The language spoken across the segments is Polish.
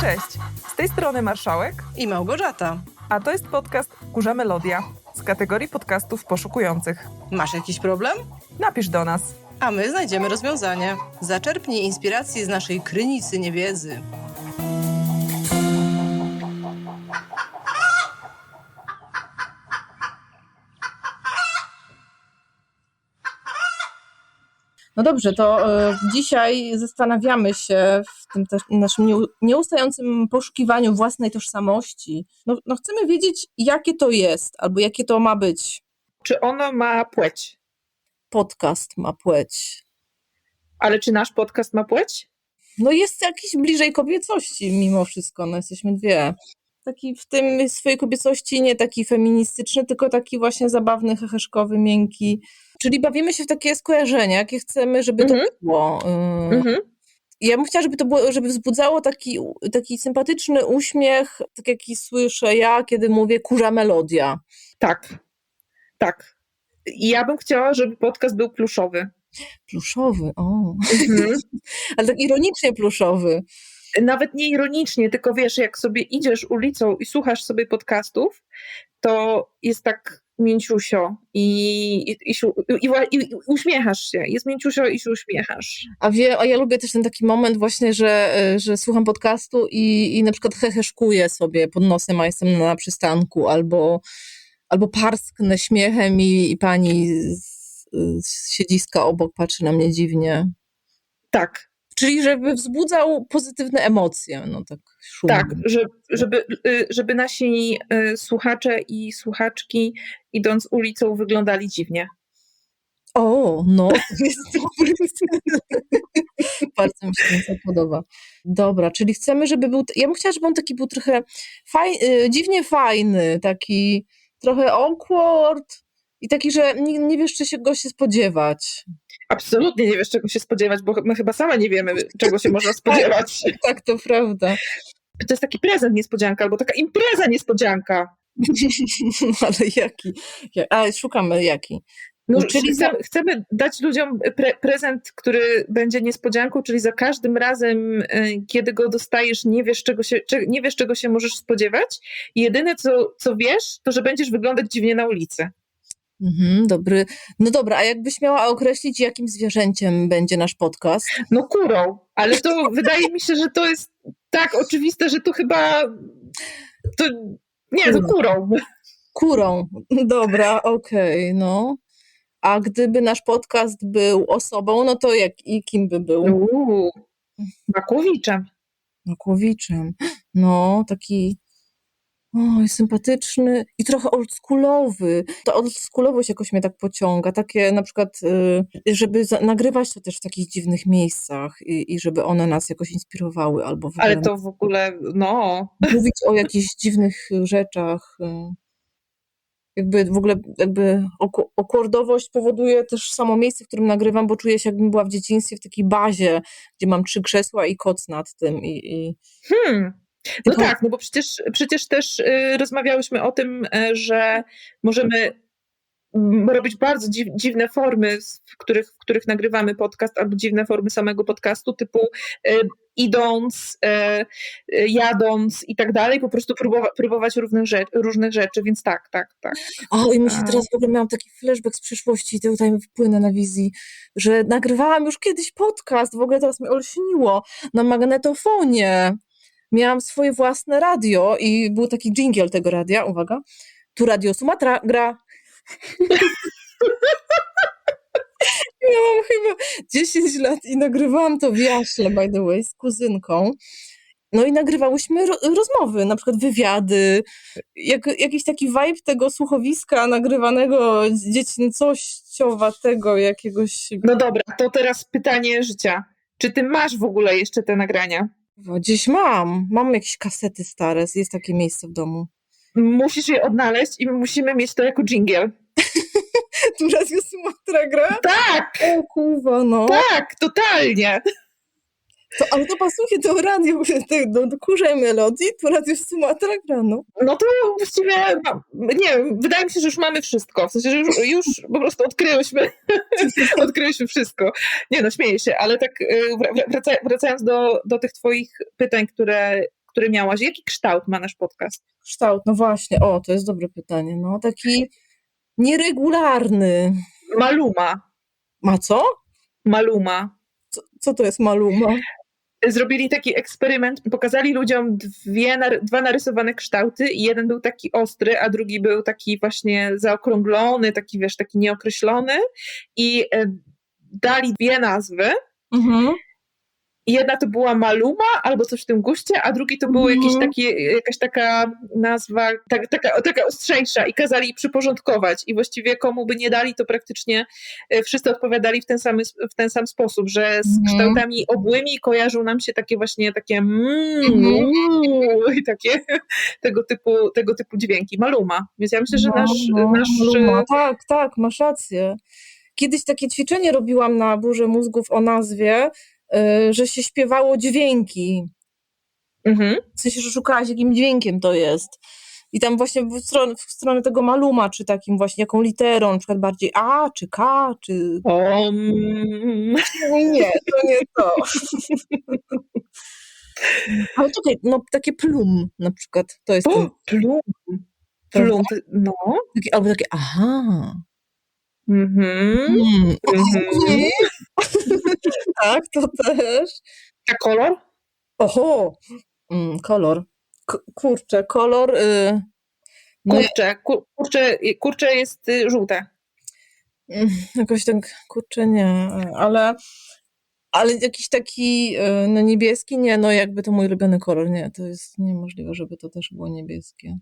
Cześć, z tej strony Marszałek, I Małgorzata. a to jest podcast Kurza Melodia z kategorii podcastów poszukujących. Masz jakiś problem? Napisz do nas. A my znajdziemy rozwiązanie. Zaczerpnij inspiracji z naszej krynicy niewiedzy. No dobrze, to e, dzisiaj zastanawiamy się w tym też naszym nieu- nieustającym poszukiwaniu własnej tożsamości. No, no chcemy wiedzieć, jakie to jest, albo jakie to ma być. Czy ono ma płeć? Podcast ma płeć. Ale czy nasz podcast ma płeć? No jest jakiś bliżej kobiecości mimo wszystko, no jesteśmy dwie. Taki w tym swojej kobiecości nie taki feministyczny, tylko taki właśnie zabawny, heheszkowy, miękki. Czyli bawimy się w takie skojarzenia, jakie chcemy, żeby Mhm. to było. Yy, Mhm. Ja bym chciała, żeby to było, żeby wzbudzało taki, taki sympatyczny uśmiech, tak jaki słyszę ja, kiedy mówię kurza melodia. Tak. Tak. I Ja bym chciała, żeby podcast był pluszowy. Pluszowy, o. Mhm. Ale tak ironicznie pluszowy. Nawet nie ironicznie, tylko wiesz, jak sobie idziesz ulicą i słuchasz sobie podcastów, to jest tak mięciusio i, i, i, i uśmiechasz się. Jest mięciusio i się uśmiechasz. A, wie, a ja lubię też ten taki moment właśnie, że, e, że słucham podcastu i, i na przykład heheszkuję sobie pod nosem, a jestem na przystanku, albo, albo parsknę śmiechem i, i pani z, z siedziska obok patrzy na mnie dziwnie. Tak, Czyli żeby wzbudzał pozytywne emocje, no tak szumnie. tak, że, żeby, y, żeby nasi y, słuchacze i słuchaczki idąc ulicą wyglądali dziwnie. O, no, to jest dobry Bardzo mi się to podoba. Dobra, czyli chcemy, żeby był. Ja bym chciała, żeby on taki był trochę faj, y, dziwnie fajny, taki trochę awkward i taki, że nie, nie wiesz, czy się go się spodziewać. Absolutnie nie wiesz, czego się spodziewać, bo my chyba same nie wiemy, czego się można spodziewać. Tak, to prawda. To jest taki prezent niespodzianka, albo taka impreza niespodzianka. Ale jaki? Ja- A, szukamy jaki. No, No, czyli za- chcemy, dać ludziom pre prezent, który będzie niespodzianką, czyli za każdym razem, y, kiedy go dostajesz, nie wiesz, czego się, nie wiesz, czego się możesz spodziewać. I jedyne, co, co wiesz, to że będziesz wyglądać dziwnie na ulicy. Mhm, dobry. No dobra, a jakbyś miała określić, jakim zwierzęciem będzie nasz podcast? No kurą, ale to wydaje mi się, że to jest tak oczywiste, że to chyba to nie, no kurą. Kurą. Dobra, okej, no. A gdyby nasz podcast był osobą, no to jak i kim by był? Uuu, Makłowiczem. Makłowiczem. No, taki oj, sympatyczny i trochę oldschoolowy. Ta oldschoolowość jakoś mnie tak pociąga. Takie na przykład, y, żeby nagrywać to też w takich dziwnych miejscach i, i żeby one nas jakoś inspirowały albo Ale ogóle to w ogóle, no, mówić o jakichś dziwnych rzeczach. y. Jakby w ogóle jakby oko- okwordowość powoduje też samo miejsce, w którym nagrywam, bo czuję się jakbym była w dzieciństwie w takiej bazie, gdzie mam trzy krzesła i koc nad tym i, i Hmm. No Tylko- tak, no bo przecież, przecież też y, rozmawiałyśmy o tym, y, że możemy mm, robić bardzo dziw, dziwne formy, w których, w których nagrywamy podcast, albo dziwne formy samego podcastu, typu y, idąc, y, jadąc i tak dalej, po prostu próbowa, próbować różnych, rzeczy, różnych rzeczy, więc tak, tak, tak. O, i mi się teraz w ogóle miałam taki flashback z przyszłości i tutaj mi wpłynę na wizji, że nagrywałam już kiedyś podcast, w ogóle teraz mi olśniło, na magnetofonie. Miałam swoje własne radio i był taki jingle tego radia, uwaga, tu Radio Sumatra gra. Miałam chyba 10 lat i nagrywałam to w Jaśle, by the way, z kuzynką. No i nagrywałyśmy ro rozmowy, na przykład wywiady, jak, jakiś taki vibe tego słuchowiska nagrywanego dziecięcościowatego jakiegoś... No dobra, to teraz pytanie życia. Czy ty masz w ogóle jeszcze te nagrania? Gdzieś mam, mam jakieś kasety stare, jest takie miejsce w domu. Musisz je odnaleźć i my musimy mieć to jako jingle. Tu Radio Sumatra gra? Tak, O kurwa, no. tak, totalnie. To, ale to pasuje do radio, do, do kurzej melodii, to radio Sumatra grano. No to właściwie, no, nie wiem, wydaje mi się, że już mamy wszystko. W sensie, że już, już po prostu odkryłyśmy, odkryłyśmy wszystko. Nie no, śmieję się, ale tak y, wra- wraca, wracając do, do tych twoich pytań, które, które miałaś. Jaki kształt ma nasz podcast? Kształt, no właśnie, o, to jest dobre pytanie. No, taki nieregularny. Maluma. Ma co? Maluma. Co, co to jest maluma? Zrobili taki eksperyment, pokazali ludziom dwie, dwa narysowane kształty i jeden był taki ostry, a drugi był taki właśnie zaokrąglony, taki wiesz, taki nieokreślony i e, dali dwie nazwy. Mhm. I Jedna to była Maluma albo coś w tym guście, a drugi to był Mhm. jakiś taki, jakaś taka nazwa, tak, taka, taka ostrzejsza i kazali przyporządkować. I właściwie komu by nie dali, to praktycznie e, wszyscy odpowiadali w ten sam, w ten sam sposób, że z Mhm. kształtami obłymi kojarzą nam się takie właśnie takie mm, Mhm. i takie tego typu, tego typu dźwięki. Maluma. Więc ja myślę, że No, nasz, no, nasz maluma. Tak, tak, masz rację. Kiedyś takie ćwiczenie robiłam na burzy mózgów o nazwie, że się śpiewało dźwięki. mhm. W sensie, że szukałaś, jakim dźwiękiem to jest. I tam właśnie w stronę, w stronę tego maluma, czy takim właśnie, jaką literą, na przykład bardziej A, czy K, czy... mm. Nie, to nie to. Ale tutaj, no takie plum na przykład, to jest ten, O, plum. To- Plum, no. taki, albo takie aha. Mhm. Mm. Mhm. Tak, to też. A kolor? Oho, mm, kolor. K- kurczę, kolor. Y, no, Kurcze, ku- kurcze, kurcze jest y, żółte. mm, jakoś tak, kurczę, nie, ale, ale jakiś taki y, no, niebieski, nie, no jakby to mój ulubiony kolor, nie, to jest niemożliwe, żeby to też było niebieskie.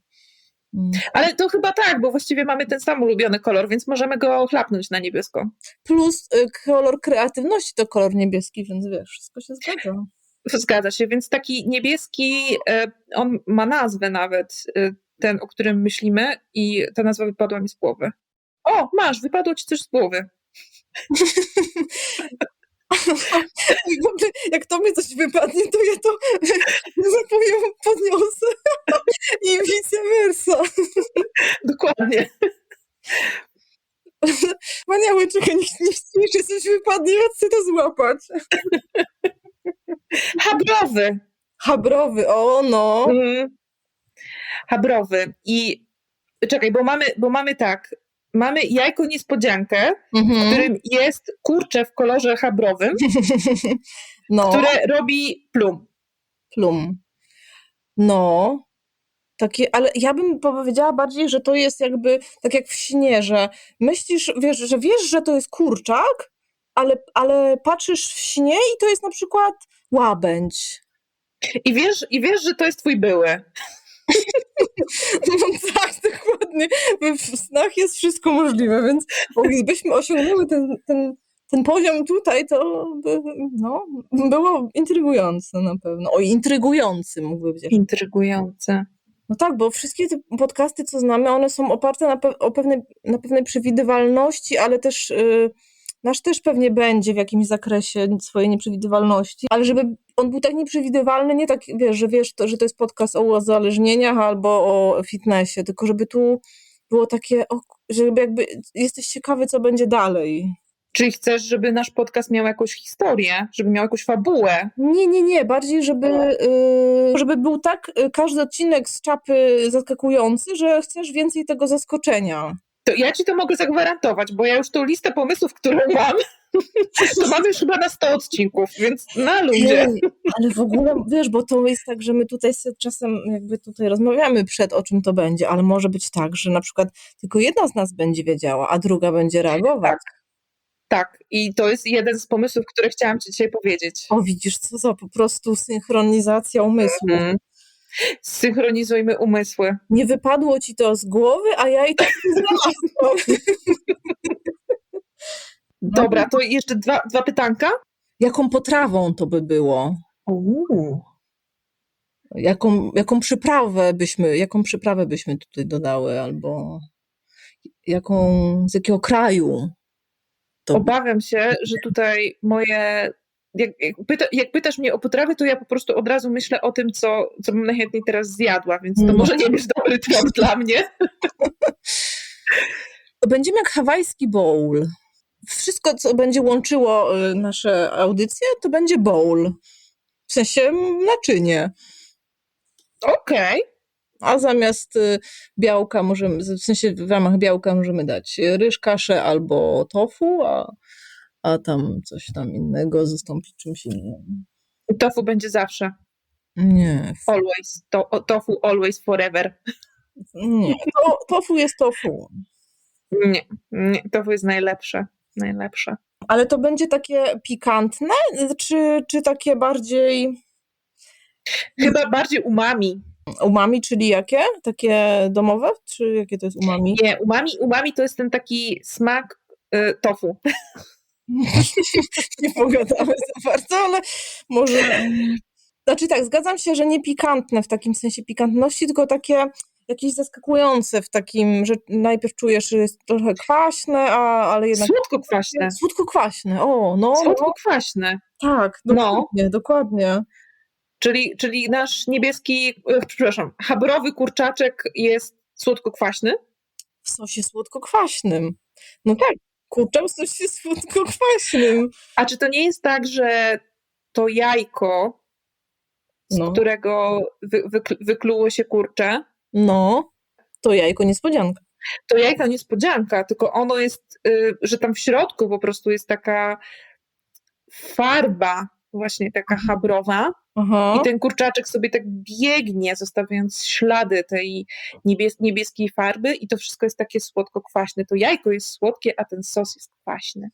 Mm. Ale to chyba tak, bo właściwie mamy ten sam ulubiony kolor, więc możemy go chlapnąć na niebiesko. Plus y, kolor kreatywności to kolor niebieski, więc wiesz, wszystko się zgadza. Zgadza się, więc taki niebieski, e, on ma nazwę nawet, e, ten, o którym myślimy i ta nazwa wypadła mi z głowy. O, masz, wypadło ci coś z głowy. Jak to mnie coś wypadnie, to ja to, że tak powiem, podniosę i vice versa. Dokładnie. Wspaniałe, czekaj, niech, niech, niech coś wypadnie, ja chcę to złapać. Habrowy. Habrowy, o no. Mm. Habrowy. I czekaj, bo mamy, bo mamy tak, mamy jajko niespodziankę, w Mhm. którym jest kurcze w kolorze habrowym, No, które robi plum. plum. No, takie, ale ja bym powiedziała bardziej, że to jest jakby tak jak w śnie, że myślisz, wiesz, że wiesz, że to jest kurczak, ale, ale patrzysz w śnie i to jest na przykład łabędź. I wiesz, I wiesz, że to jest twój były. No tak, dokładnie. W snach jest wszystko możliwe, więc gdybyśmy osiągnęły ten, ten, ten poziom tutaj, to by, no, było intrygujące na pewno. O, intrygujący mógłby być. Intrygujące. No tak, bo wszystkie te podcasty, co znamy, one są oparte na, pe- o pewnej, na pewnej przewidywalności, ale też y, nasz też pewnie będzie w jakimś zakresie swojej nieprzewidywalności, ale żeby on był tak nieprzewidywalny, nie tak, wiesz, że wiesz, to, że to jest podcast o uzależnieniach albo o fitnessie, tylko żeby tu było takie, żeby jakby jesteś ciekawy, co będzie dalej. Czyli chcesz, żeby nasz podcast miał jakąś historię, żeby miał jakąś fabułę? Nie, nie, nie, bardziej, żeby, y, żeby był tak y, każdy odcinek z czapy zaskakujący, że chcesz więcej tego zaskoczenia. To ja ci to mogę zagwarantować, bo ja już tą listę pomysłów, którą mam, to mamy już chyba na 100 odcinków, więc na ludzie. Ej, ale w ogóle, wiesz, bo to jest tak, że my tutaj czasem jakby tutaj rozmawiamy przed, o czym to będzie, ale może być tak, że na przykład tylko jedna z nas będzie wiedziała, a druga będzie reagować. Tak, i to jest jeden z pomysłów, które chciałam ci dzisiaj powiedzieć. O, widzisz, co za po prostu synchronizacja umysłu. Mhm. Synchronizujmy umysły. Nie wypadło ci to z głowy, a ja i tak nie. Dobra, to jeszcze dwa, dwa pytanka. Jaką potrawą to by było? Uuu. Jaką, jaką przyprawę byśmy, jaką przyprawę byśmy tutaj dodały, albo jaką, z jakiego kraju? To Obawiam się, że tutaj moje jak, jak, pyta, jak pytasz mnie o potrawy, to ja po prostu od razu myślę o tym, co, co bym najchętniej teraz zjadła, więc to No. może nie być dobry trop dla mnie. Będziemy jak hawajski bowl. Wszystko, co będzie łączyło y, nasze audycje, to będzie bowl. W sensie mm, naczynie. Okej. A zamiast y, białka możemy, w sensie w ramach białka możemy dać ryż, kaszę albo tofu, a, a tam coś tam innego zastąpić czymś innym. Tofu będzie zawsze. Nie, Always. To, tofu always forever. nie. To, tofu jest tofu. Nie, nie, tofu jest najlepsze. Najlepsze. Ale to będzie takie pikantne, czy, czy takie bardziej Chyba bardziej umami. umami, czyli jakie? Takie domowe? Czy jakie to jest umami? Nie, umami, umami to jest ten taki smak y, tofu. nie pogadamy za bardzo, ale może. Znaczy tak, zgadzam się, że nie pikantne w takim sensie pikantności, tylko takie jakieś zaskakujące w takim, że najpierw czujesz, że jest trochę kwaśne, a, ale jednak Słodko-kwaśne. słodko-kwaśne. O, no, no Słodko-kwaśne. tak, No. dokładnie, dokładnie. Czyli, czyli nasz niebieski, e, przepraszam, habrowy kurczaczek jest słodko-kwaśny. W sosie słodko-kwaśnym. No tak, kurczak w sosie słodko-kwaśnym. A czy to nie jest tak, że to jajko, z No. którego wy, wykl- wykluło się kurcze, No, to jajko niespodzianka. to jajka niespodzianka, tylko ono jest, y, że tam w środku po prostu jest taka farba, właśnie taka habrowa, Aha. I ten kurczaczek sobie tak biegnie, zostawiając ślady tej niebies- niebieskiej farby, i to wszystko jest takie słodko-kwaśne. To jajko jest słodkie, a ten sos jest kwaśny.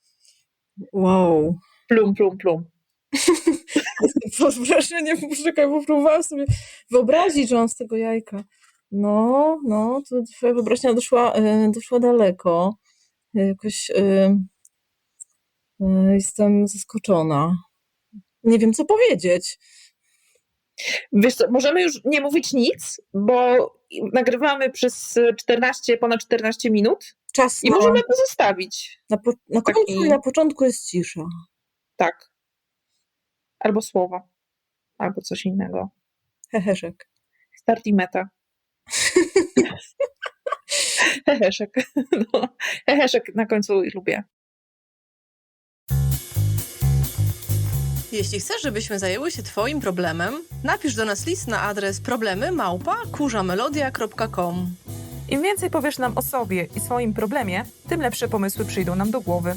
Wow. Plum, plum, plum. Pod wrażeniem, poczekaj, bo próbowałam sobie wyobrazić, że on z tego jajka. No, no, to twoja wyobraźnia doszła, e, doszła daleko. Jakoś e, e, jestem zaskoczona. Nie wiem, co powiedzieć. Wiesz co, możemy już nie mówić nic, bo nagrywamy przez 14, ponad 14 minut Czas i na, możemy to zostawić. na, po, na końcu taki- na początku jest cisza. Tak. Albo słowo, albo coś innego. Heheszek. Start i meta. Heheszek. No, heheszek na końcu lubię. Jeśli chcesz, żebyśmy zajęły się Twoim problemem, napisz do nas list na adres problemy małpa kurzamelodia.com. Im więcej powiesz nam o sobie i swoim problemie, tym lepsze pomysły przyjdą nam do głowy.